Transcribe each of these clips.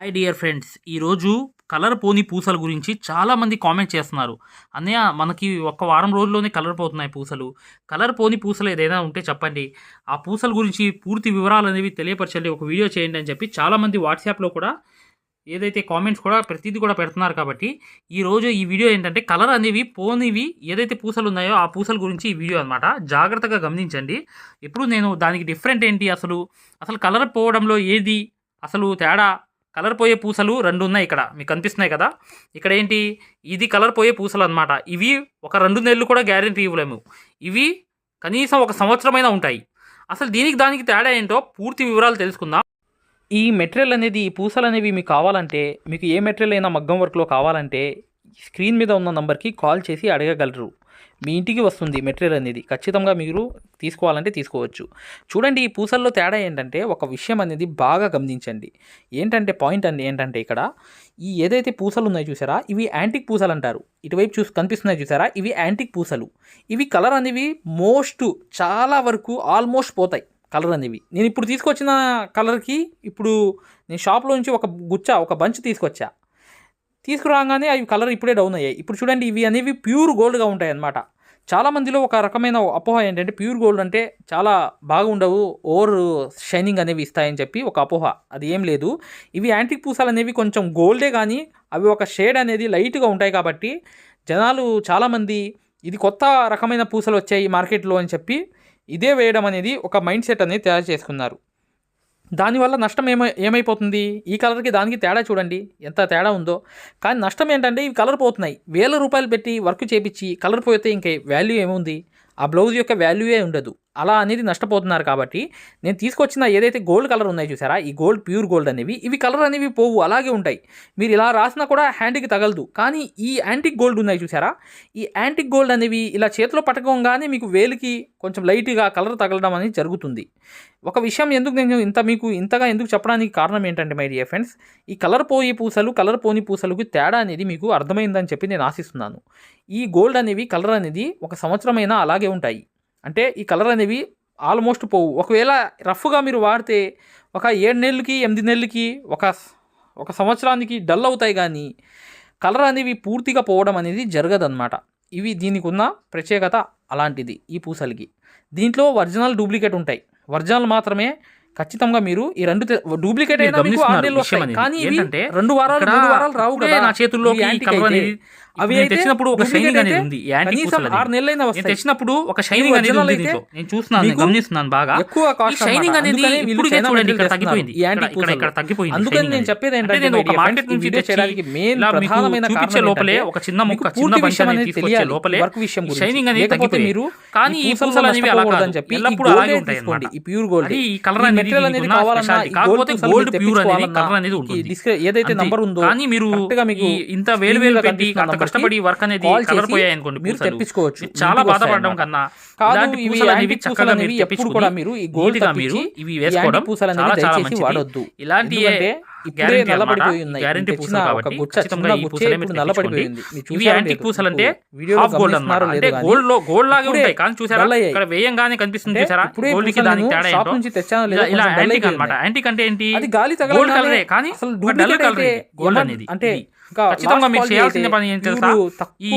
Hi dear friends ఈరోజు colour పోని పూసల గురించి చాలామంది కామెంట్ చేస్తున్నారు. అన్నయ్య మనకి ఒక వారం రోజుల్లోనే కలర్ పోతున్నాయి పూసలు. కలర్ పోని పూసలు ఏదైనా ఉంటే చెప్పండి. ఆ పూసల గురించి పూర్తి వివరాలు అనేవి తెలియపరచండి. ఒక వీడియో చేయండి అని చెప్పి చాలామంది వాట్సాప్లో కూడా ఏదైతే కామెంట్స్ కూడా ప్రతిదీ కూడా పెడుతున్నారు కాబట్టి ఈరోజు ఈ వీడియో ఏంటంటే కలర్ అనేవి పోనివి ఏదైతే పూసలు ఉన్నాయో ఆ పూసల గురించి ఈ వీడియో అనమాట జాగ్రత్తగా గమనించండి. ఇప్పుడు నేను దానికి డిఫరెంట్ ఏంటి అసలు? అసలు కలర్ పోవడంలో ఏది అసలు తేడా? కలర్ పోయే పూసలు రెండు ఉన్నాయి ఇక్కడ. మీకు కనిపిస్తున్నాయి కదా? ఇక్కడ ఏంటి? ఇది కలర్ పోయే పూసలు అనమాట ఇవి ఒక రెండు నెలలు కూడా గ్యారెంటీ ఇవ్వలేము. ఇవి కనీసం ఒక సంవత్సరమైనా ఉంటాయి. అసలు దీనికి దానికి తేడా ఏంటో పూర్తి వివరాలు తెలుసుకుందాం. ఈ మెటీరియల్ అనేది ఈ పూసలు అనేవి మీకు కావాలంటే మీకు ఏ మెటీరియల్ అయినా మగ్గం వర్క్లో కావాలంటే స్క్రీన్ మీద ఉన్న నంబర్కి కాల్ చేసి అడగగలరు. మీ ఇంటికి వస్తుంది మెటీరియల్ అనేది. ఖచ్చితంగా మీరు తీసుకోవాలంటే తీసుకోవచ్చు. చూడండి ఈ పూసల్లో తేడా ఏంటంటే ఒక విషయం అనేది బాగా గమనించండి. ఏంటంటే పాయింట్ అండి ఏంటంటే ఇక్కడ ఈ ఏదైతే పూసలు ఉన్నాయో చూసారా ఇవి యాంటిక్ పూసలు అంటారు. ఇటువైపు చూసి కనిపిస్తున్నాయి చూసారా ఇవి యాంటిక్ పూసలు. ఇవి కలర్ అనేవి మోస్ట్ చాలా వరకు ఆల్మోస్ట్ పోతాయి కలర్ అనేవి. నేను ఇప్పుడు తీసుకొచ్చిన కలర్కి ఇప్పుడు నేను షాప్లో నుంచి ఒక గుచ్చ ఒక బంచ్ తీసుకొచ్చా. తీసుకురాగానే అవి కలర్ ఇప్పుడే డౌన్ అయ్యాయి. ఇప్పుడు చూడండి ఇవి అనేవి ప్యూర్ గోల్డ్గా ఉంటాయి అన్నమాట. చాలా మందిలో ఒక రకమైన అపోహ ఏంటంటే ప్యూర్ గోల్డ్ అంటే చాలా బాగుండవు ఓవర్ షైనింగ్ అనేవి ఇస్తాయని చెప్పి ఒక అపోహ. అది ఏం లేదు. ఇవి యాంటిక్ పూసలు అనేవి కొంచెం గోల్డే కానీ అవి ఒక షేడ్ అనేది లైట్గా ఉంటాయి కాబట్టి జనాలు చాలామంది ఇది కొత్త రకమైన పూసలు వచ్చాయి మార్కెట్లో అని చెప్పి ఇదే వేయడం అనేది ఒక మైండ్ సెట్ అనేది తయారు చేసుకున్నారు. దానివల్ల నష్టం ఏమై ఏమైపోతుంది? ఈ కలర్కి దానికి తేడా చూడండి. ఎంత తేడా ఉందో. కానీ నష్టం ఏంటంటే ఇవి కలర్ పోతున్నాయి. వేల రూపాయలు పెట్టి వర్క్ చేపించి కలర్ పోతే ఇంకే వాల్యూ ఏముంది? ఆ బ్లౌజ్ యొక్క వాల్యూయే ఉండదు. అలా అనేది నష్టపోతున్నారు కాబట్టి నేను తీసుకొచ్చిన ఏదైతే గోల్డ్ కలర్ ఉన్నాయో చూసారా ఈ గోల్డ్ ప్యూర్ గోల్డ్ అనేవి ఇవి కలర్ అనేవి పోవు అలాగే ఉంటాయి. మీరు ఇలా రాసినా కూడా హ్యాండ్కి తగలదు. కానీ ఈ యాంటిక్ గోల్డ్ ఉన్నాయి చూసారా ఈ యాంటిక్ గోల్డ్ అనేవి ఇలా చేతిలో పట్టుకోగానే మీకు వేలికి కొంచెం లైట్గా కలర్ తగలడం అనేది జరుగుతుంది. ఒక విషయం ఎందుకు నేను ఇంత మీకు ఇంతగా ఎందుకు చెప్పడానికి కారణం ఏంటంటే మై డియర్ ఫ్రెండ్స్ ఈ కలర్ పోయే పూసలు కలర్ పోని పూసలకు తేడా అనేది మీకు అర్థమైందని చెప్పి నేను ఆశిస్తున్నాను. ఈ గోల్డ్ అనేవి కలర్ అనేది ఒక సంవత్సరమైనా అలాగే ఉంటాయి. అంటే ఈ కలర్ అనేవి ఆల్మోస్ట్ పోవు. ఒకవేళ రఫ్గా మీరు వాడితే ఒక ఏడు నెలలకి ఎనిమిది నెలలకి ఒక ఒక సంవత్సరానికి డల్ అవుతాయి కానీ కలర్ అనేవి పూర్తిగా పోవడం అనేది జరగదన్నమాట. ఇవి దీనికి ఉన్న ప్రత్యేకత అలాంటిది ఈ పూసలకి. దీంట్లో ఒరిజినల్ డూప్లికేట్ ఉంటాయి. ఒరిజినల్ మాత్రమే ఖచ్చితంగా మీరు ఈ రెండు డూప్లికేట్ అయినా మీకు. కానీ ఇవి రెండు వారాలు మూడు వారాలు రావు కదా. నా చేతుల్లో అవి తెచ్చినప్పుడు ఒక షైనింగ్ అనేది ఉంది కనీసం. ఆరు నెలలైనా వస్తాయి తెచ్చినప్పుడు ఒక షైనింగ్ అనేది ఉంది దీంట్లో నేను చూస్తున్నాను గమనిస్తున్నాను బాగా ఎక్కువ షైనింగ్. అనేది ఇప్పుడు చూడండి ఇక్కడ తగ్గిపోయింది ఇక్కడ- ఇక్కడ. తగ్గిపోయింది అందుకని నేను. చెప్పేది ఏంటంటే నేను ఒక మార్కెట్ నుంచి వీడియో తెచ్చి చేయడానికి మెయిన్ ప్రధానమైన చూపించే కారణం లోపలే ఒక చిన్న ముక్క మీకు చిన్న బంచ్ విషయం అనేది తీసుకొచ్చే లోపలే వర్క్ విషయం. షైనింగ్ అనేది తగ్గిపోయింది. మీరు కానీ ఈ పూసలు అనేవి అలా కాదు. చెప్పి ఈ ఎల్లప్పుడూ అలాగే ఉంటాయి అన్నమాట. ఈ ప్యూర్ గోల్డ్ ఈ కలర్ అనేది అనేది కావాలన్నా కాకపోతే గోల్డ్ ప్యూర్ అనేది కలర్ అనేది ఉంటుంది ఏదైతే. నంబర్ ఉందో కానీ మీరు ఇంత వేలు వేలు పెట్టి కష్టపడి వర్క్ అనేది కలర్ పోయాయి అనుకోండి మీరు. తెప్పించుకోవచ్చు. చాలా బాధపడడం. కన్నా ఇలాంటి పూసలు అనేవి చక్కగా మీరు ఎప్పుడు కూడా మీరు ఈ గోల్డ్ మీరు ఇవి వేసుకోవడం చాలా చాలా మంచిది. వాడొద్దు. ఇలాంటి గ్యారంటీ పూసలు కాబట్టి ఖచ్చితంగా ఈ పూసలే మీరు నల్లబడిపోయింది. ఇవి యాంటిక్? పూసలు అంటే హాఫ్ గోల్డ్ అన్నమాట. అంటే గోల్డ్లో గోల్డ్ లాగా ఉంటాయి. కానీ చూసారా. ఇక్కడ వేయంగానే కనిపిస్తుంది చూసారా? గోల్డ్కి దానికి తేడా ఏంటో? నుంచి తెచ్చానో లేదో ఇలా ఇలా కొంచెం dull యాంటిక్ అయిపోయి అన్నమాట. ఉన్నాయి. యాంటిక్ అంటే ఏంటి? అది గాలి కలరే కానీ అసలు ఒక డల్ డూప్లికేట్ కలర్ అయితే గోల్డ్ అనేది. అంటే ఖచ్చితంగా quality చేయాల్సిన పని ఏం తెలుసా ఈ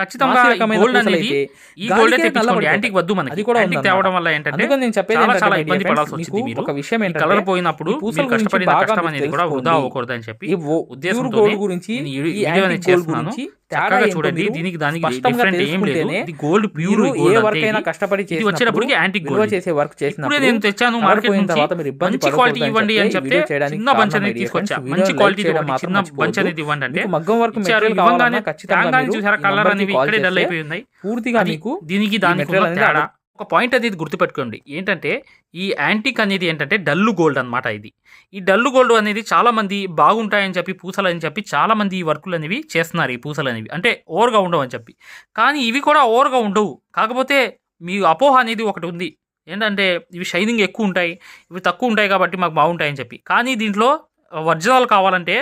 ఖచ్చితంగా గోల్డ్ అనేది ఈ గోల్డ్ తెప్పించుకోండి. యాంటిక్ వద్దు మనకి అది కూడా యాంటిక్. తేవడం వల్ల ఏంటంటే నేను చెప్పేది చాలా చాలా ఇబ్బంది పడాల్సి వచ్చింది మీరు ఒక విషయం ఏంటంటే కలర్ పోయినప్పుడు మీరు కష్టపడిన కష్టం అనేది కూడా వృధా తెలుసుకోండి. అవ్వకూడదని చెప్పి ఉద్దేశంతో గురించి ఈ అనేది చేస్తున్నాను చక్కగా చూడండి మీరు దీనికి దానికి డిఫరెంట్ ఏం లేదు ఇది గోల్డ్ ప్యూర్ మీరు ఏ గోల్డ్ వర్క్ అయినా కష్టపడి ఇది వచ్చేటప్పటికి యాంటిక్ గోల్డ్ చేసే వర్క్ చేసినప్పుడు నేను తెచ్చాను మార్కెట్ నుంచి మీరు మంచి క్వాలిటీ ఇవ్వండి అని చెప్తే చిన్న బంచ్ అనేది తీసుకొచ్చా. మంచి క్వాలిటీ చిన్న బంచ్. అనేది ఇవ్వండి మగ్గం వర్క్ చూసారా? కలర్ అనేవి ఇక్కడే డల్ అయిపోయి ఉన్నాయి పూర్తిగా మీకు దీనికి దానికి తేడా. ఒక పాయింట్ అనేది గుర్తుపెట్టుకోండి. ఏంటంటే ఈ యాంటిక్ అనేది ఏంటంటే డల్లు గోల్డ్ అన్నమాట ఇది. ఈ డల్లు గోల్డ్ అనేది చాలా మంది బాగుంటాయని చెప్పి పూసలు అని చెప్పి చాలా మంది ఈ వర్కులు అనేవి చేస్తున్నారు ఈ పూసలు అనేవి. అంటే ఓవర్గా ఉండవు అని చెప్పి. కానీ ఇవి కూడా ఓవర్గా ఉండవు. కాకపోతే మీ అపోహ అనేది ఒకటి ఉంది. ఏంటంటే ఇవి షైనింగ్ ఎక్కువ ఉంటాయి. ఇవి తక్కువ ఉంటాయి కాబట్టి మాకు బాగుంటాయని చెప్పి. కానీ దీంట్లో ఒరిజినల్ కావాలంటే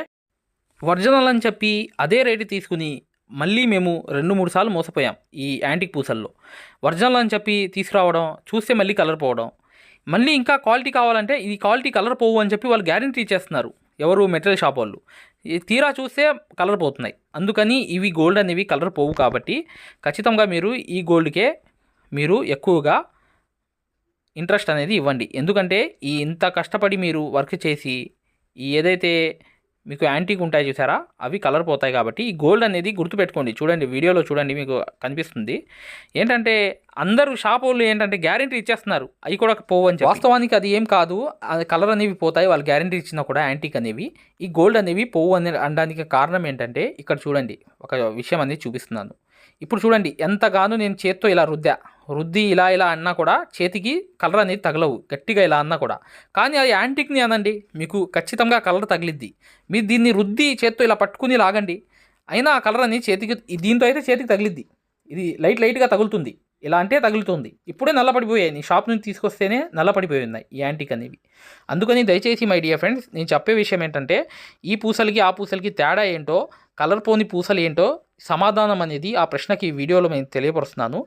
ఒరిజినల్ అని చెప్పి అదే రేటు తీసుకుని మళ్ళీ మేము రెండు మూడు సార్లు మోసపోయాం ఈ యాంటిక్ పూసల్లో. ఒరిజినల్ అని చెప్పి తీసుకురావడం చూస్తే మళ్ళీ కలర్ పోవడం. మళ్ళీ ఇంకా క్వాలిటీ కావాలంటే ఇది క్వాలిటీ కలర్ పోవు అని చెప్పి వాళ్ళు గ్యారంటీ ఇచ్చేస్తున్నారు ఎవరు మెటీరియల్ షాప్ వాళ్ళు. తీరా చూస్తే కలర్ పోతున్నాయి. అందుకని ఇవి గోల్డ్ అనేవి కలర్ పోవు కాబట్టి ఖచ్చితంగా మీరు ఈ గోల్డ్కే మీరు ఎక్కువగా ఇంట్రెస్ట్ అనేది ఇవ్వండి. ఎందుకంటే ఈ ఇంత కష్టపడి మీరు వర్క్ చేసి ఈ ఏదైతే మీకు యాంటీక్ ఉంటాయి చూసారా? అవి కలర్ పోతాయి కాబట్టి ఈ గోల్డ్ అనేది గుర్తుపెట్టుకోండి. చూడండి వీడియోలో చూడండి మీకు కనిపిస్తుంది. ఏంటంటే అందరూ షాప్ వాళ్ళు ఏంటంటే గ్యారంటీ ఇచ్చేస్తున్నారు. అవి కూడా పోవని అని వాస్తవానికి అది ఏం కాదు. అది కలర్ అనేవి పోతాయి. వాళ్ళు గ్యారంటీ ఇచ్చినా కూడా యాంటీక్ అనేవి. ఈ గోల్డ్ అనేవి పోవు అని అనడానికి కారణం ఏంటంటే ఇక్కడ చూడండి ఒక విషయం అనేది చూపిస్తున్నాను. ఇప్పుడు చూడండి ఎంతగానో నేను చేత్తో ఇలా రుద్దా. రుద్ది ఇలా ఇలా అన్నా కూడా చేతికి కలర్ అనేది తగలవు గట్టిగా ఇలా అన్నా కూడా. కానీ అది యాంటిక్ని అనండి మీకు ఖచ్చితంగా కలర్ తగిలిద్ది. మీరు దీన్ని రుద్ది చేత్తో ఇలా పట్టుకుని లాగండి అయినా ఆ కలర్ అనేది చేతికి దీంతో అయితే చేతికి తగిలిద్ది. ఇది లైట్ లైట్గా తగులుతుంది ఇలా అంటే తగులుతుంది. ఇప్పుడే నల్లపడిపోయాయి నీ షాప్ నుంచి తీసుకొస్తేనే నల్లపడిపోయి ఉన్నాయి ఈ యాంటిక్ అనేవి. అందుకని దయచేసి మై డియర్ ఫ్రెండ్స్ నేను చెప్పే విషయం ఏంటంటే ఈ పూసలకి ఆ పూసలకి తేడా ఏంటో కలర్ పోని పూసలు ఏంటో సమాధానం అనేది ఆ ప్రశ్నకి ఈ వీడియోలో నేను తెలియపరుస్తున్నాను.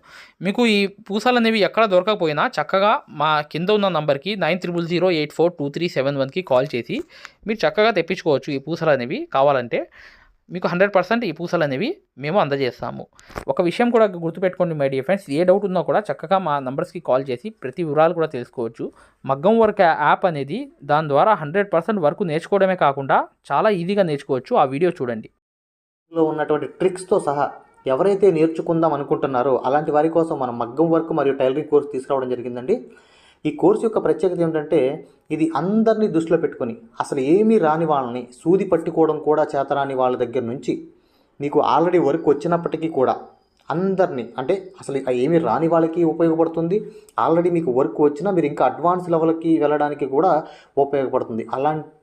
మీకు ఈ పూసలు అనేవి ఎక్కడ దొరకకపోయినా చక్కగా మా కింద ఉన్న నంబర్కి nine triple zero eight four two three seven వన్కి కాల్ చేసి మీరు చక్కగా తెప్పించుకోవచ్చు ఈ పూసలు అనేవి కావాలంటే. మీకు హండ్రెడ్ పర్సెంట్ ఈ పూసలు అనేవి మేము అందజేస్తాము. ఒక విషయం కూడా గుర్తుపెట్టుకోండి మై డియర్ ఫ్రెండ్స్. ఏ డౌట్ ఉన్నా కూడా చక్కగా మా నంబర్స్కి కాల్ చేసి ప్రతి వివరాలు కూడా తెలుసుకోవచ్చు. మగ్గం వర్క్ యాప్ అనేది దాని ద్వారా హండ్రెడ్ పర్సెంట్ వర్క్ నేర్చుకోవడమే కాకుండా చాలా ఈజీగా నేర్చుకోవచ్చు. ఆ వీడియో చూడండి. లో ఉన్నటువంటి ట్రిక్స్తో సహా ఎవరైతే నేర్చుకుందాం అనుకుంటున్నారో అలాంటి వారి కోసం మనం మగ్గం వర్క్ మరియు టైలరింగ్ కోర్స్ తీసుకురావడం జరిగిందండి. ఈ కోర్సు యొక్క ప్రత్యేకత ఏమిటంటే ఇది అందరినీ దృష్టిలో పెట్టుకొని అసలు ఏమీ రాని వాళ్ళని సూది పట్టుకోవడం కూడా చేతరాని వాళ్ళ దగ్గర నుంచి మీకు ఆల్రెడీ వర్క్ వచ్చినప్పటికీ కూడా అందరినీ అంటే అసలు ఏమీ రాని వాళ్ళకి ఉపయోగపడుతుంది. ఆల్రెడీ మీకు వర్క్ వచ్చినా మీరు ఇంకా అడ్వాన్స్ లెవెల్కి వెళ్ళడానికి కూడా ఉపయోగపడుతుంది. అలాంటి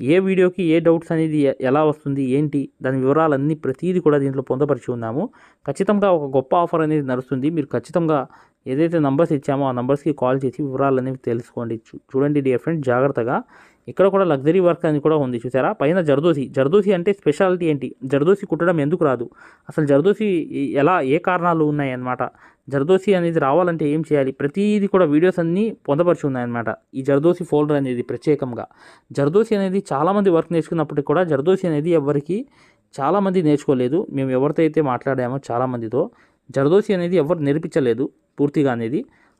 ఏ వీడియోకి ఏ డౌట్స్ అనేది ఎలా వస్తుంది ఏంటి దాని వివరాలన్నీ ప్రతిదీ కూడా దీంట్లో పొందపరిచి ఉన్నాము. ఖచ్చితంగా ఒక గొప్ప ఆఫర్ అనేది నడుస్తుంది. మీరు ఖచ్చితంగా ఏదైతే నంబర్స్ ఇచ్చామో ఆ నంబర్స్కి కాల్ చేసి వివరాలు అనేవి తెలుసుకోండి చూడండి డియర్ ఫ్రెండ్ జాగ్రత్తగా ఇక్కడ కూడా లగ్జరీ వర్క్ అని కూడా ఉంది చూసారా పైన జర్దోసి. జర్దోసి అంటే స్పెషాలిటీ ఏంటి? జర్దోసి కుట్టడం ఎందుకు రాదు? అసలు జర్దోసి ఎలా ఏ కారణాలు ఉన్నాయి అన్నమాట జర్దోసి అనేది రావాలంటే ఏం చేయాలి? ప్రతిదీ కూడా వీడియోస్ అన్నీ పొందపరిచి ఉన్నాయన్నమాట. ఈ జర్దోసి ఫోల్డర్ అనేది ప్రత్యేకంగా. జర్దోసి అనేది చాలామంది వర్క్ నేర్చుకున్నప్పటికీ కూడా జర్దోసి అనేది ఎవరికి చాలామంది నేర్చుకోలేదు. మేము ఎవరితో అయితే మాట్లాడామో చాలామందితో. జర్దోసి అనేది ఎవరు నేర్పించలేదు పూర్తిగా అనేది.